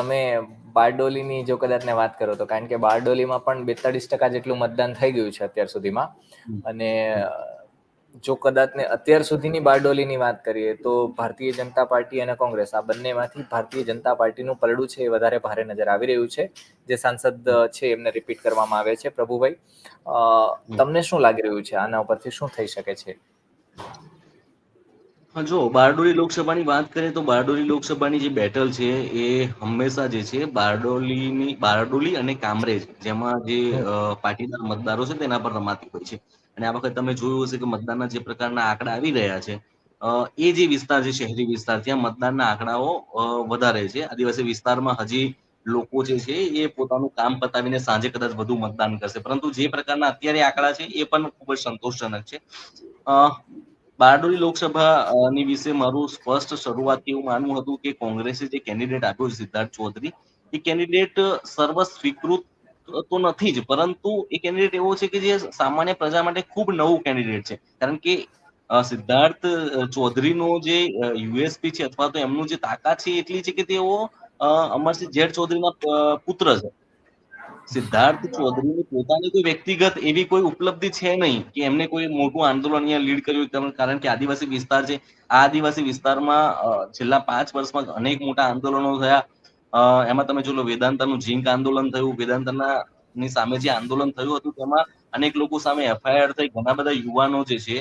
તમે બારડોલીની જો કદાચને વાત કરો તો કારણ કે બારડોલીમાં પણ બેતાળીસ ટકા જેટલું મતદાન થઈ ગયું છે અત્યાર સુધીમાં. અને જો કદાચને અત્યાર સુધીની બારડોલીની વાત કરીએ તો ભારતીય જનતા પાર્ટી અને કોંગ્રેસ આ બંનેમાંથી ભારતીય જનતા પાર્ટીનું પલડું છે એ વધારે ભારે નજર આવી રહ્યું છે જે સાંસદ છે એમને રિપીટ કરવામાં આવે છે પ્રભુભાઈ. તમને શું લાગી રહ્યું છે? આના ઉપરથી શું થઈ શકે છે? જો, બારડોલી લોકસભાની વાત કરીએ તો બારડોલી લોકસભાની જે બેટલ છે એ હંમેશા જે છે બારડોલીની, બારડોલી અને કામરેજ જેમાં જે પાટીદાર મતદારો છે તેના પર રમાતી હોય છે. અને આ વખતે તમે જોયું હશે કે મતદાનના જે પ્રકારના આંકડા આવી રહ્યા છે એ જે વિસ્તાર છે, શહેરી વિસ્તાર, ત્યાં મતદાનના આંકડાઓ વધારે છે. આદિવાસી વિસ્તારમાં હજી લોકો જે છે એ પોતાનું કામ પતાવીને સાંજે કદાચ વધુ મતદાન કરશે. પરંતુ જે પ્રકારના અત્યારે આંકડા છે એ પણ ખૂબ જ સંતોષજનક છે. અ, લોકસભા ની વિશે મારું સ્પષ્ટ શરૂઆતથી એવું માનવું હતું કે કોંગ્રેસે જે કેન્ડિડેટ આપ્યો સિદ્ધાર્થ ચૌધરી એ કેન્ડિડેટ સર્વ સ્વીકૃત તો નથી જ પરંતુ એ કેન્ડિડેટ એવો છે કે જે સામાન્ય પ્રજા માટે ખૂબ નવું કેન્ડિડેટ છે. કારણ કે સિદ્ધાર્થ ચૌધરીનો જે યુએસપી છે અથવા તો એમનું જે તાકાત છે એટલી છે કે તેઓ અમરસિંહ જેઠ ચૌધરીના પુત્ર છે. સિદ્ધાર્થ ચૌધરીની પોતાની કોઈ વ્યક્તિગત એવી કોઈ ઉપલબ્ધિ છે નહીં કે એમને કોઈ મોટું આંદોલન લીડ કર્યું કારણ- કે આદિવાસી વિસ્તાર છે. આ આદિવાસી વિસ્તારમાં છેલ્લા પાંચ વર્ષમાં અનેક મોટા આંદોલનો થયા. એમાં તમે જો લો ઝીંક આંદોલન થયું. વેદાંતના ની સામે જે આંદોલન થયું હતું, તેમાં અનેક લોકો સામે એફઆઈઆર થઈ. ઘણા બધા યુવાનો જે છે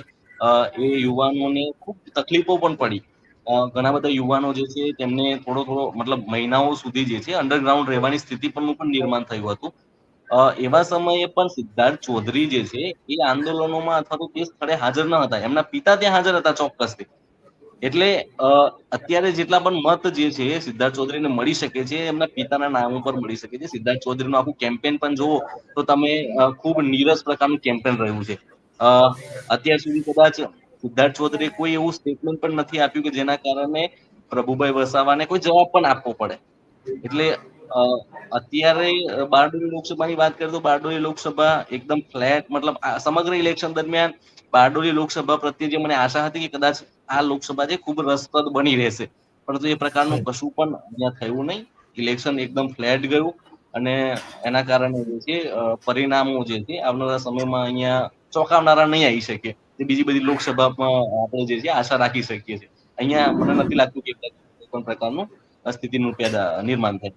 એ યુવાનોને ખૂબ તકલીફો પણ પડી. ઘણા બધા યુવાનો જે છે તેમને થોડો થોડો, મતલબ મહિનાઓ સુધી જે છે અંડરગ્રાઉન્ડ રહેવાની સ્થિતિ પણ પણ નિર્માણ થયું હતું. એવા સમયે પણ સિદ્ધાર્થ ચૌધરી જે છે એ આંદોલનોમાં અથવા તો તે સ્થળે હાજર ન હતા. એમના પિતા ત્યાં હાજર હતા ચોક્કસથી. એટલે અત્યારે જેટલા પણ મત જે છે સિદ્ધાર્થ ચૌધરીને મળી શકે છે, એમના પિતાના નામ ઉપર મળી શકે છે. સિદ્ધાર્થ ચૌધરીનું આખું કેમ્પેન પણ જોવો તો તમે ખૂબ નીરસ પ્રકારનું કેમ્પેન રહ્યું છે. અત્યાર સુધી કદાચ સિદ્ધાર્થ ચૌધરીએ કોઈ એવું સ્ટેટમેન્ટ પણ નથી આપ્યું કે જેના કારણે પ્રભુભાઈ વસાવાને કોઈ જવાબ પણ આપવો પડે. એટલે અત્યારે બારડોલી લોકસભાની વાત કરીએ તો બારડોલી લોકસભા એકદમ ફ્લેટ મતલબ સમગ્ર ઇલેક્શન દરમિયાન બારડોલી લોકસભા પ્રત્યે જે મને આશા હતી કે કદાચ આ લોકસભા જે ખૂબ રસપ્રદ બની રહેશે. પરંતુ એ પ્રકારનું કશું પણ અહીંયા થયું નહીં. ઇલેક્શન એકદમ ફ્લેટ ગયું અને એના કારણે જે છે પરિણામો જે છે, આવનારા સમયમાં અહીંયા ચોંકાવનારા નહીં આવી શકે. જે બીજી બધી લોકસભામાં આપણે જે છે આશા રાખી શકીએ છીએ. અહીંયા મને નથી લાગતું કે કોઈ પણ પ્રકારનું સ્થિતિનું પેદા નિર્માણ થાય.